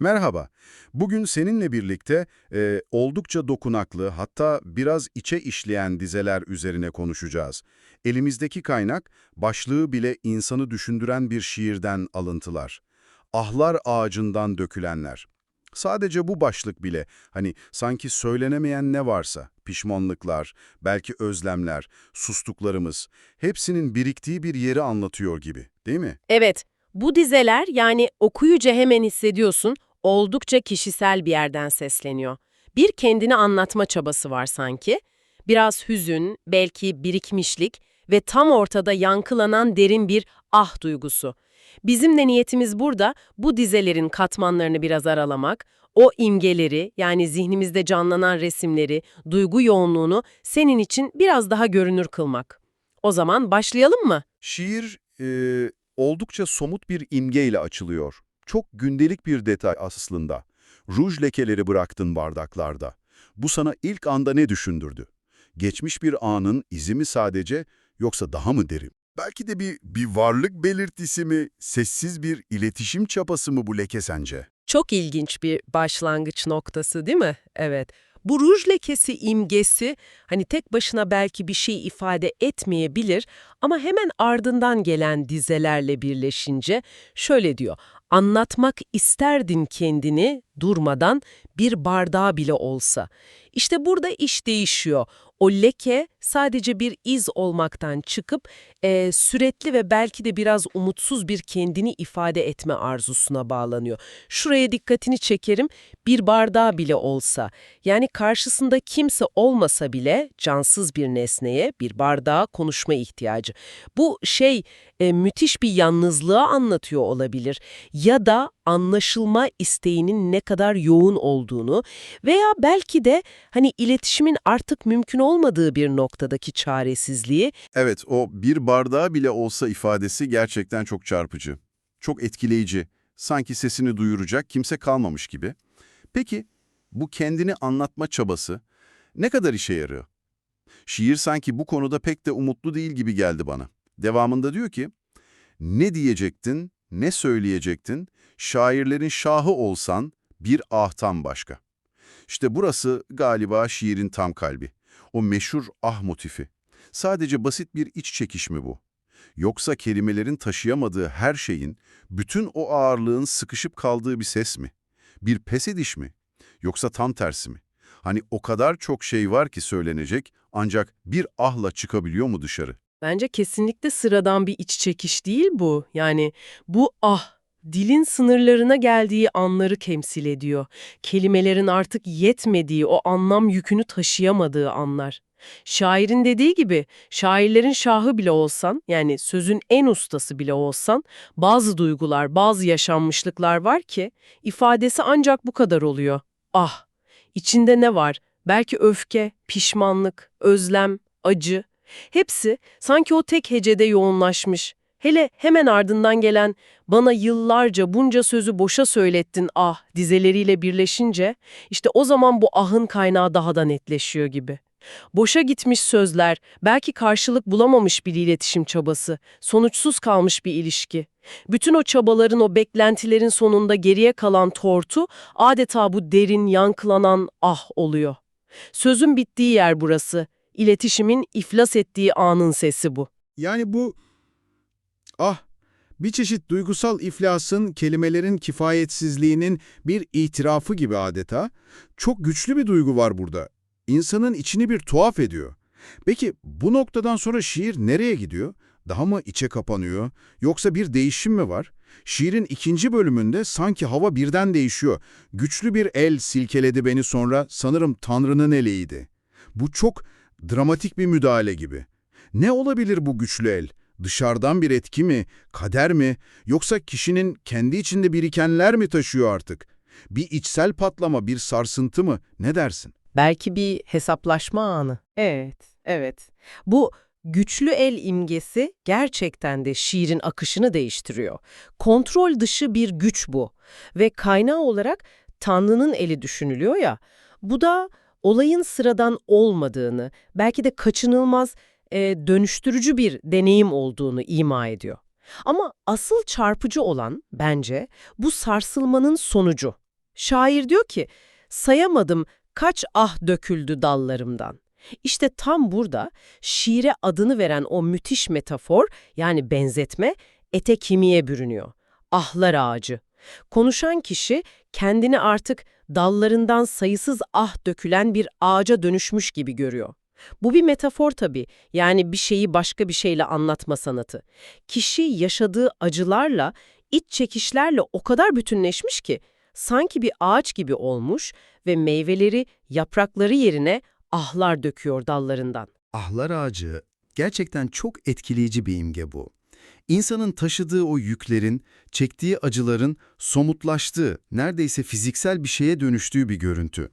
Merhaba. Bugün seninle birlikte e, oldukça dokunaklı hatta biraz içe işleyen dizeler üzerine konuşacağız. Elimizdeki kaynak başlığı bile insanı düşündüren bir şiirden alıntılar. Ahlar ağacından dökülenler. Sadece bu başlık bile hani sanki söylenemeyen ne varsa, pişmanlıklar, belki özlemler, sustuklarımız hepsinin biriktiği bir yeri anlatıyor gibi değil mi? Evet, bu dizeler yani okuyunca hemen hissediyorsun oldukça kişisel bir yerden sesleniyor. Bir kendini anlatma çabası var sanki. Biraz hüzün, belki birikmişlik ve tam ortada yankılanan derin bir ah duygusu. Bizim de niyetimiz burada bu dizelerin katmanlarını biraz aralamak, o imgeleri yani zihnimizde canlanan resimleri, duygu yoğunluğunu senin için biraz daha görünür kılmak. O zaman başlayalım mı? Şiir e, oldukça somut bir imgeyle açılıyor. Çok gündelik bir detay aslında. Ruj lekeleri bıraktın bardaklarda. Bu sana ilk anda ne düşündürdü? Geçmiş bir anın izi mi sadece yoksa daha mı derin? Belki de bir, bir varlık belirtisi mi, sessiz bir iletişim çapası mı bu leke sence? Çok ilginç bir başlangıç noktası değil mi? Evet. Bu ruj lekesi imgesi hani tek başına belki bir şey ifade etmeyebilir ama hemen ardından gelen dizelerle birleşince şöyle diyor. Anlatmak isterdin kendini durmadan bir bardağı bile olsa. İşte burada iş değişiyor. O leke sadece bir iz olmaktan çıkıp eee, sürekli ve belki de biraz umutsuz bir kendini ifade etme arzusuna bağlanıyor. Şuraya dikkatini çekerim, bir bardağı bile olsa. Yani karşısında kimse olmasa bile cansız bir nesneye, bir bardağa konuşma ihtiyacı. Bu şey e, müthiş bir yalnızlığı anlatıyor olabilir ya da anlaşılma isteğinin ne kadar yoğun olduğunu veya belki de hani iletişimin artık mümkün olmadığı bir noktadaki çaresizliği Evet, o bir bardağı bile olsa ifadesi gerçekten çok çarpıcı. Çok etkileyici. Sanki sesini duyuracak kimse kalmamış gibi. Peki, bu kendini anlatma çabası ne kadar işe yarıyor? Şiir sanki bu konuda pek de umutlu değil gibi geldi bana. Devamında diyor ki, ne diyecektin, ne söyleyecektin, şairlerin şahı olsan bir ahtan başka. İşte burası galiba şiirin tam kalbi. O meşhur ah motifi. Sadece basit bir iç çekişme bu. Yoksa kelimelerin taşıyamadığı her şeyin, bütün o ağırlığın sıkışıp kaldığı bir ses mi? Bir pes ediş mi? Yoksa tam tersi mi? Hani o kadar çok şey var ki söylenecek ancak bir ahla çıkabiliyor mu dışarı? Bence kesinlikle sıradan bir iç çekiş değil bu. Yani bu ah, dilin sınırlarına geldiği anları temsil ediyor. Kelimelerin artık yetmediği, o anlam yükünü taşıyamadığı anlar. Şairin dediği gibi, şairlerin şahı bile olsan, yani sözün en ustası bile olsan, bazı duygular, bazı yaşanmışlıklar var ki, ifadesi ancak bu kadar oluyor. Ah, içinde ne var? Belki öfke, pişmanlık, özlem, acı. Hepsi sanki o tek hecede yoğunlaşmış. Hele hemen ardından gelen bana yıllarca bunca sözü boşa söylettin ah dizeleriyle birleşince işte o zaman bu ahın kaynağı daha da netleşiyor gibi. Boşa gitmiş sözler, belki karşılık bulamamış bir iletişim çabası, sonuçsuz kalmış bir ilişki. Bütün o çabaların, o beklentilerin sonunda geriye kalan tortu adeta bu derin, yankılanan ah oluyor. Sözün bittiği yer burası. İletişimin iflas ettiği anın sesi bu. Yani bu ah bir çeşit duygusal iflasın, kelimelerin kifayetsizliğinin bir itirafı gibi adeta. Çok güçlü bir duygu var burada. İnsanın içini bir tuhaf ediyor. Peki bu noktadan sonra şiir nereye gidiyor? Daha mı içe kapanıyor? Yoksa bir değişim mi var? Şiirin ikinci bölümünde sanki hava birden değişiyor. Güçlü bir el silkeledi beni sonra sanırım Tanrı'nın eliydi. Bu çok dramatik bir müdahale gibi. Ne olabilir bu güçlü el? Dışarıdan bir etki mi, kader mi, yoksa kişinin kendi içinde birikenler mi taşıyor artık? Bir içsel patlama, bir sarsıntı mı? Ne dersin? Belki bir hesaplaşma anı. Evet, evet. Bu güçlü el imgesi gerçekten de şiirin akışını değiştiriyor. Kontrol dışı bir güç bu. Ve kaynağı olarak Tanrı'nın eli düşünülüyor ya. Bu da olayın sıradan olmadığını, belki de kaçınılmaz, e, dönüştürücü bir deneyim olduğunu ima ediyor. Ama asıl çarpıcı olan bence bu sarsılmanın sonucu. Şair diyor ki, sayamadım kaç ah döküldü dallarımdan. İşte tam burada şiire adını veren o müthiş metafor yani benzetme ete kimiğe bürünüyor. Ahlar ağacı. Konuşan kişi kendini artık dallarından sayısız ah dökülen bir ağaca dönüşmüş gibi görüyor. Bu bir metafor tabii. Yani bir şeyi başka bir şeyle anlatma sanatı. Kişi yaşadığı acılarla, iç çekişlerle o kadar bütünleşmiş ki sanki bir ağaç gibi olmuş ve meyveleri, yaprakları yerine ahlar döküyor dallarından. Ahlar ağacı gerçekten çok etkileyici bir imge bu. İnsanın taşıdığı o yüklerin, çektiği acıların somutlaştığı, neredeyse fiziksel bir şeye dönüştüğü bir görüntü.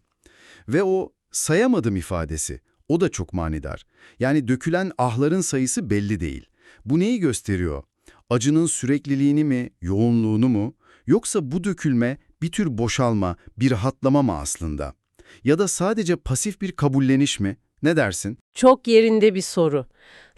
Ve o sayamadım ifadesi, o da çok manidar. Yani dökülen ahların sayısı belli değil. Bu neyi gösteriyor? Acının sürekliliğini mi, yoğunluğunu mu? Yoksa bu dökülme bir tür boşalma, bir rahatlama mı aslında? Ya da sadece pasif bir kabulleniş mi? Ne dersin? Çok yerinde bir soru.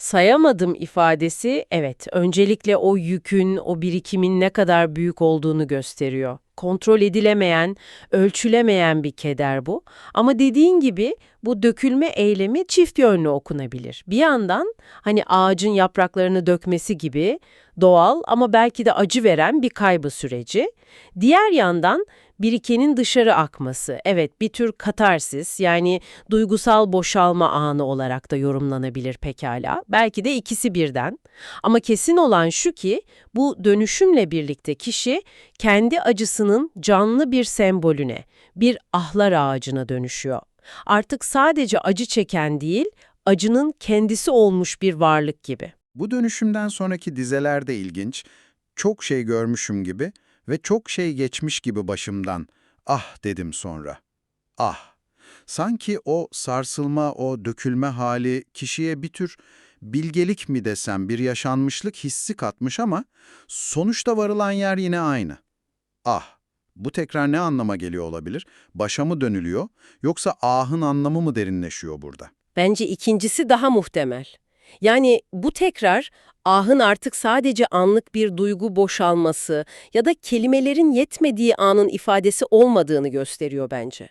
Sayamadım ifadesi evet öncelikle o yükün, o birikimin ne kadar büyük olduğunu gösteriyor. Kontrol edilemeyen, ölçülemeyen bir keder bu. Ama dediğin gibi bu dökülme eylemi çift yönlü okunabilir. Bir yandan hani ağacın yapraklarını dökmesi gibi doğal ama belki de acı veren bir kaybı süreci. Diğer yandan birikenin dışarı akması, evet bir tür katarsis yani duygusal boşalma anı olarak da yorumlanabilir pekala. Belki de ikisi birden. Ama kesin olan şu ki bu dönüşümle birlikte kişi kendi acısının canlı bir sembolüne, bir ahlar ağacına dönüşüyor. Artık sadece acı çeken değil, acının kendisi olmuş bir varlık gibi. Bu dönüşümden sonraki dizeler de ilginç. Çok şey görmüşüm gibi ve çok şey geçmiş gibi başımdan. Ah dedim sonra. Ah. Sanki o sarsılma, o dökülme hali kişiye bir tür bilgelik mi desem bir yaşanmışlık hissi katmış ama sonuçta varılan yer yine aynı. Ah. Bu tekrar ne anlama geliyor olabilir? Başa mı dönülüyor yoksa ahın anlamı mı derinleşiyor burada? Bence ikincisi daha muhtemel. Yani bu tekrar ahın artık sadece anlık bir duygu boşalması ya da kelimelerin yetmediği anın ifadesi olmadığını gösteriyor bence.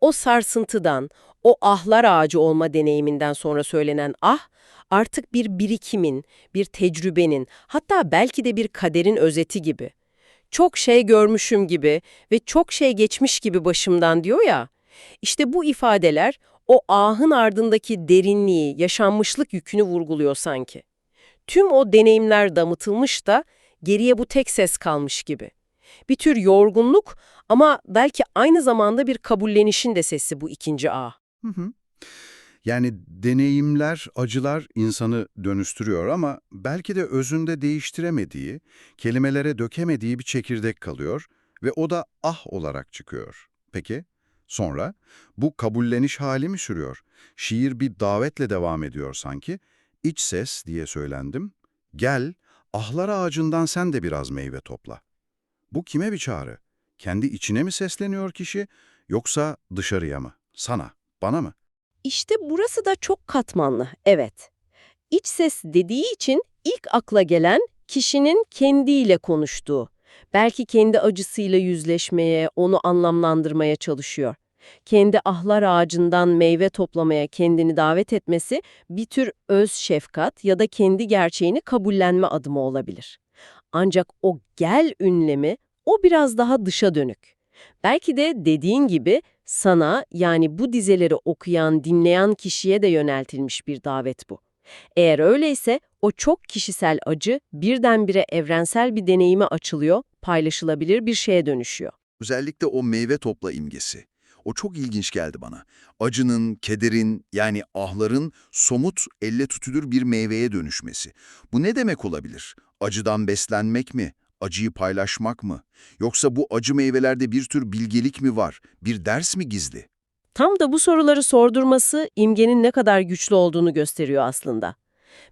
O sarsıntıdan, o ahlar ağacı olma deneyiminden sonra söylenen ah, artık bir birikimin, bir tecrübenin, hatta belki de bir kaderin özeti gibi. Çok şey görmüşüm gibi ve çok şey geçmiş gibi başımdan diyor ya. İşte bu ifadeler o ahın ardındaki derinliği, yaşanmışlık yükünü vurguluyor sanki. Tüm o deneyimler damıtılmış da geriye bu tek ses kalmış gibi. Bir tür yorgunluk ama belki aynı zamanda bir kabullenişin de sesi bu ikinci ah. Hı hı. Yani deneyimler, acılar insanı dönüştürüyor ama belki de özünde değiştiremediği, kelimelere dökemediği bir çekirdek kalıyor ve o da ah olarak çıkıyor. Peki, sonra bu kabulleniş hali mi sürüyor? Şiir bir davetle devam ediyor sanki. İç ses diye söylendim. Gel, ahlar ağacından sen de biraz meyve topla. Bu kime bir çağrı? Kendi içine mi sesleniyor kişi yoksa dışarıya mı? Sana, bana mı? İşte burası da çok katmanlı, evet. İç ses dediği için ilk akla gelen kişinin kendiyle konuştuğu. Belki kendi acısıyla yüzleşmeye, onu anlamlandırmaya çalışıyor. Kendi ahlar ağacından meyve toplamaya kendini davet etmesi bir tür öz şefkat ya da kendi gerçeğini kabullenme adımı olabilir. Ancak o gel ünlemi o biraz daha dışa dönük. Belki de dediğin gibi sana yani bu dizeleri okuyan, dinleyen kişiye de yöneltilmiş bir davet bu. Eğer öyleyse o çok kişisel acı birdenbire evrensel bir deneyime açılıyor, paylaşılabilir bir şeye dönüşüyor. Özellikle o meyve topla imgesi. O çok ilginç geldi bana. Acının, kederin yani ahların somut, elle tutulur bir meyveye dönüşmesi. Bu ne demek olabilir? Acıdan beslenmek mi? Acıyı paylaşmak mı? Yoksa bu acı meyvelerde bir tür bilgelik mi var? Bir ders mi gizli? Tam da bu soruları sordurması imgenin ne kadar güçlü olduğunu gösteriyor aslında.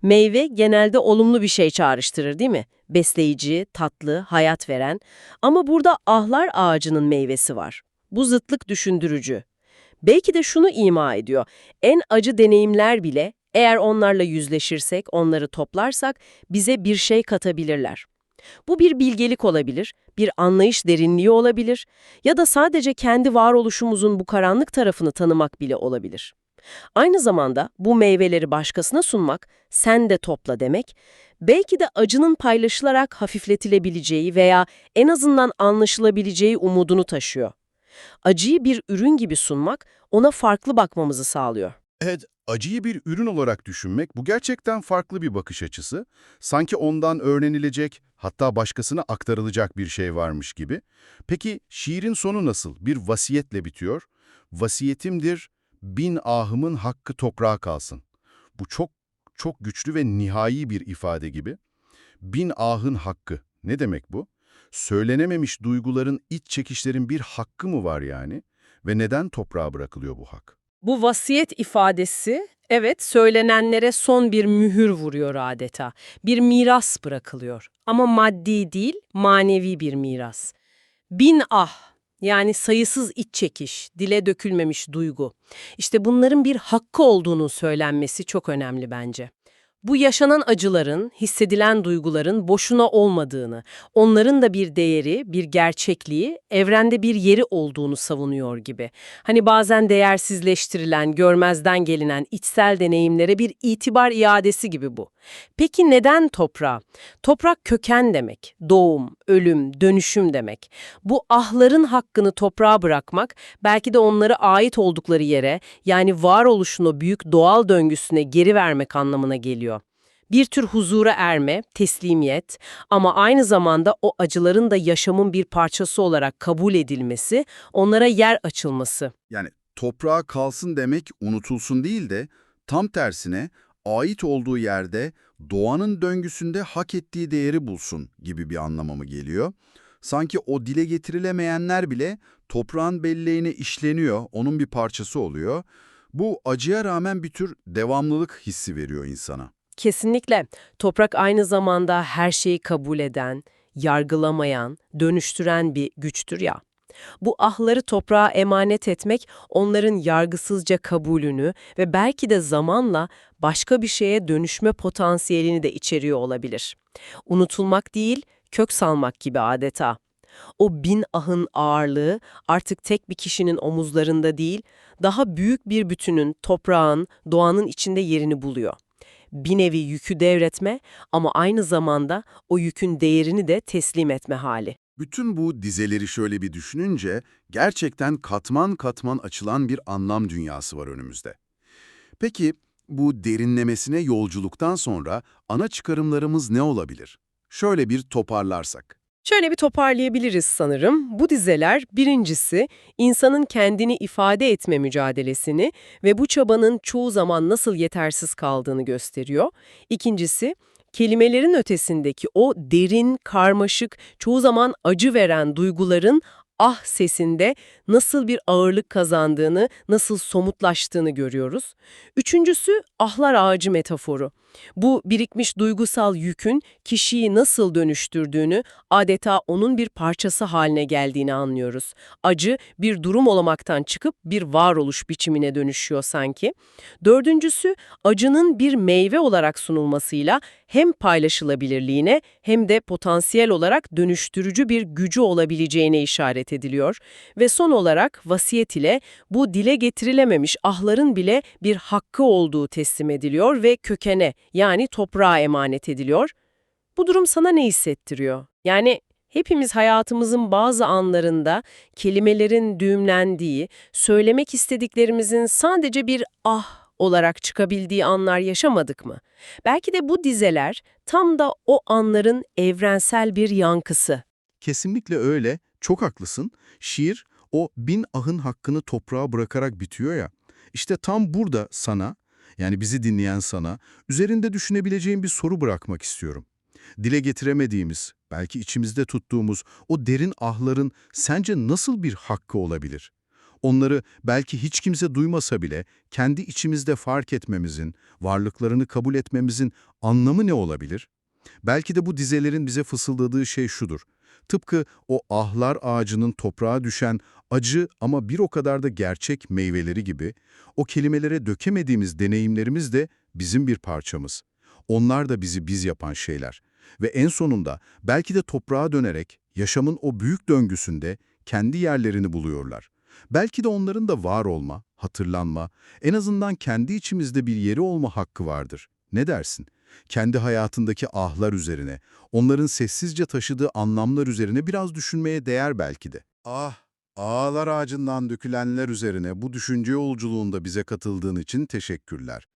Meyve genelde olumlu bir şey çağrıştırır değil mi? Besleyici, tatlı, hayat veren. Ama burada ahlar ağacının meyvesi var. Bu zıtlık düşündürücü. Belki de şunu ima ediyor. En acı deneyimler bile eğer onlarla yüzleşirsek, onları toplarsak bize bir şey katabilirler. Bu bir bilgelik olabilir, bir anlayış derinliği olabilir ya da sadece kendi varoluşumuzun bu karanlık tarafını tanımak bile olabilir. Aynı zamanda bu meyveleri başkasına sunmak, sen de topla demek, belki de acının paylaşılarak hafifletilebileceği veya en azından anlaşılabileceği umudunu taşıyor. Acıyı bir ürün gibi sunmak, ona farklı bakmamızı sağlıyor. Evet, acıyı bir ürün olarak düşünmek bu gerçekten farklı bir bakış açısı. Sanki ondan öğrenilecek, hatta başkasına aktarılacak bir şey varmış gibi. Peki şiirin sonu nasıl? Bir vasiyetle bitiyor. Vasiyetimdir, bin ahımın hakkı toprağa kalsın. Bu çok çok güçlü ve nihai bir ifade gibi. Bin ahın hakkı. Ne demek bu? Söylenememiş duyguların, iç çekişlerin bir hakkı mı var yani? Ve neden toprağa bırakılıyor bu hak? Bu vasiyet ifadesi, evet söylenenlere son bir mühür vuruyor adeta. Bir miras bırakılıyor. Ama maddi değil, manevi bir miras. Bin ah, yani sayısız iç çekiş, dile dökülmemiş duygu. İşte bunların bir hakkı olduğunu söylenmesi çok önemli bence. Bu yaşanan acıların, hissedilen duyguların boşuna olmadığını, onların da bir değeri, bir gerçekliği, evrende bir yeri olduğunu savunuyor gibi. Hani bazen değersizleştirilen, görmezden gelinen içsel deneyimlere bir itibar iadesi gibi bu. Peki neden toprağa? Toprak köken demek, doğum, ölüm, dönüşüm demek. Bu ahların hakkını toprağa bırakmak, belki de onları ait oldukları yere, yani varoluşun o büyük doğal döngüsüne geri vermek anlamına geliyor. Bir tür huzura erme, teslimiyet ama aynı zamanda o acıların da yaşamın bir parçası olarak kabul edilmesi, onlara yer açılması. Yani toprağa kalsın demek unutulsun değil de tam tersine ait olduğu yerde doğanın döngüsünde hak ettiği değeri bulsun gibi bir anlama mı geliyor? Sanki o dile getirilemeyenler bile toprağın belleğine işleniyor, onun bir parçası oluyor. Bu acıya rağmen bir tür devamlılık hissi veriyor insana. Kesinlikle. Toprak aynı zamanda her şeyi kabul eden, yargılamayan, dönüştüren bir güçtür ya. Bu ahları toprağa emanet etmek onların yargısızca kabulünü ve belki de zamanla başka bir şeye dönüşme potansiyelini de içeriyor olabilir. Unutulmak değil, kök salmak gibi adeta. O bin ahın ağırlığı artık tek bir kişinin omuzlarında değil, daha büyük bir bütünün, toprağın, doğanın içinde yerini buluyor bir nevi yükü devretme ama aynı zamanda o yükün değerini de teslim etme hali. Bütün bu dizeleri şöyle bir düşününce gerçekten katman katman açılan bir anlam dünyası var önümüzde. Peki bu derinlemesine yolculuktan sonra ana çıkarımlarımız ne olabilir? Şöyle bir toparlarsak. Şöyle bir toparlayabiliriz sanırım. Bu dizeler birincisi insanın kendini ifade etme mücadelesini ve bu çabanın çoğu zaman nasıl yetersiz kaldığını gösteriyor. İkincisi kelimelerin ötesindeki o derin, karmaşık, çoğu zaman acı veren duyguların ah sesinde nasıl bir ağırlık kazandığını, nasıl somutlaştığını görüyoruz. Üçüncüsü ahlar ağacı metaforu. Bu birikmiş duygusal yükün kişiyi nasıl dönüştürdüğünü, adeta onun bir parçası haline geldiğini anlıyoruz. Acı bir durum olmaktan çıkıp bir varoluş biçimine dönüşüyor sanki. Dördüncüsü acının bir meyve olarak sunulmasıyla hem paylaşılabilirliğine hem de potansiyel olarak dönüştürücü bir gücü olabileceğine işaret ediliyor. Ve son olarak vasiyet ile bu dile getirilememiş ahların bile bir hakkı olduğu teslim ediliyor ve kökene yani toprağa emanet ediliyor. Bu durum sana ne hissettiriyor? Yani hepimiz hayatımızın bazı anlarında kelimelerin düğümlendiği, söylemek istediklerimizin sadece bir ah olarak çıkabildiği anlar yaşamadık mı? Belki de bu dizeler tam da o anların evrensel bir yankısı. Kesinlikle öyle. Çok haklısın. Şiir o bin ahın hakkını toprağa bırakarak bitiyor ya. İşte tam burada sana, yani bizi dinleyen sana, üzerinde düşünebileceğin bir soru bırakmak istiyorum. Dile getiremediğimiz, belki içimizde tuttuğumuz o derin ahların sence nasıl bir hakkı olabilir? Onları belki hiç kimse duymasa bile kendi içimizde fark etmemizin, varlıklarını kabul etmemizin anlamı ne olabilir? Belki de bu dizelerin bize fısıldadığı şey şudur. Tıpkı o ahlar ağacının toprağa düşen acı ama bir o kadar da gerçek meyveleri gibi, o kelimelere dökemediğimiz deneyimlerimiz de bizim bir parçamız. Onlar da bizi biz yapan şeyler. Ve en sonunda belki de toprağa dönerek yaşamın o büyük döngüsünde kendi yerlerini buluyorlar. Belki de onların da var olma, hatırlanma, en azından kendi içimizde bir yeri olma hakkı vardır. Ne dersin? Kendi hayatındaki ahlar üzerine, onların sessizce taşıdığı anlamlar üzerine biraz düşünmeye değer belki de. Ah, ağlar ağacından dökülenler üzerine bu düşünce yolculuğunda bize katıldığın için teşekkürler.